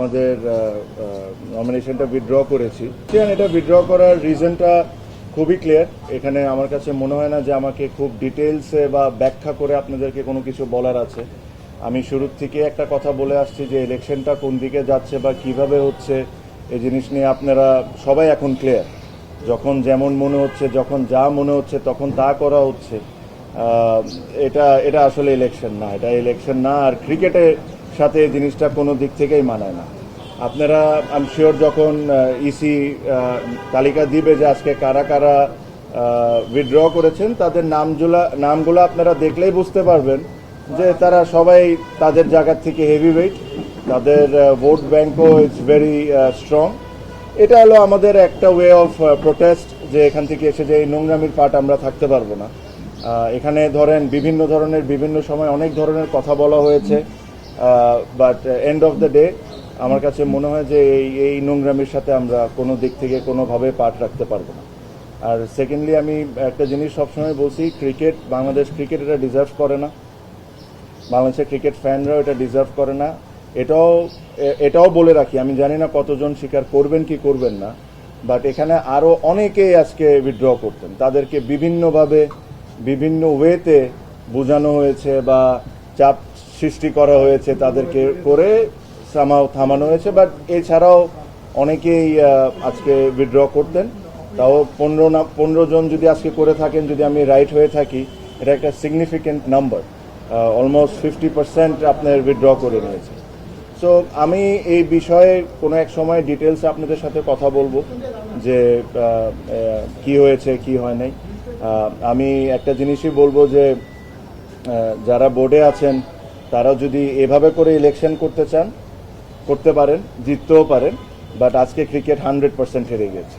আমাদের নমিনেশনটা উইথড্র করেছি। এটা উইথড্র করার রিজনটা খুবই ক্লিয়ার এখানে আমার কাছে মনে হয় না যে আমাকে খুব ডিটেলসে বা ব্যাখ্যা করে আপনাদেরকে কোনো কিছু বলার আছে। আমি শুরুর থেকে একটা কথা বলে আসছি যে ইলেকশনটা কোন দিকে যাচ্ছে বা কীভাবে হচ্ছে এই জিনিস নিয়ে আপনারা সবাই এখন ক্লিয়ার যখন যেমন মনে হচ্ছে, যখন যা মনে হচ্ছে, তখন তা করা হচ্ছে। এটা এটা আসলে ইলেকশন না। এটা ইলেকশন না। আর ক্রিকেটের সাথে এই জিনিসটা কোনো দিক থেকেই মানায় না। আপনারা আম শিওর যখন ইসি তালিকা দিবে যে আজকে কারা কারা উইথড্র করেছেন, তাদের নামগুলা নামগুলো আপনারা দেখলেই বুঝতে পারবেন যে তারা সবাই তাদের জায়গার থেকে হেভি ওয়েট তাদের ভোট ব্যাংকও ইটস ভেরি স্ট্রং এটা হলো আমাদের একটা ওয়ে অফ প্রোটেস্ট যে এখান থেকে এসে যে এই নোংরামির পার্ট আমরা থাকতে পারব না। এখানে ধরেন বিভিন্ন ধরনের, বিভিন্ন সময় অনেক ধরনের কথা বলা হয়েছে। But end of the day আমার কাছে মনে হয় যে এই এই নোংরামির সাথে আমরা কোনো দিক থেকে কোনোভাবে পার্ট রাখতে পারব না। আর সেকেন্ডলি আমি একটা জিনিস সবসময় বলছি ক্রিকেট বাংলাদেশ ক্রিকেট এটা ডিজার্ভ করে না। বাংলাদেশের ক্রিকেট ফ্যানরাও এটা ডিজার্ভ করে না। এটাও এটাও বলে রাখি, আমি জানি না কতজন স্বীকার করবেন কি করবেন না বাট এখানে আরও অনেকেই আজকে উইথড্র করতেন। তাদেরকে বিভিন্নভাবে, বিভিন্ন ওয়েতে বোঝানো হয়েছে বা চাপ সৃষ্টি করা হয়েছে তাদেরকে করে সামাও থামানো হয়েছে বাট এছাড়াও অনেকেই আজকে উইথড্র করতেন। তাও পনেরো না, পনেরো জন যদি আজকে করে থাকেন, যদি আমি রাইট হয়ে থাকি, এটা একটা significant number almost fifty percent আপনার উইথড্র করে নিয়েছে। সো আমি এই বিষয়ে কোনো এক সময় ডিটেলস আপনাদের সাথে কথা বলব, যে কি হয়েছে, কি হয় নাই। আমি একটা জিনিসই বলব যে যারা বোর্ডে আছেন তারা যদি এভাবে করে ইলেকশন করতে চান, করতে পারেন, জিততেও পারেন বাট আজকে ক্রিকেট হান্ড্রেড পার্সেন্ট হেরে গেছে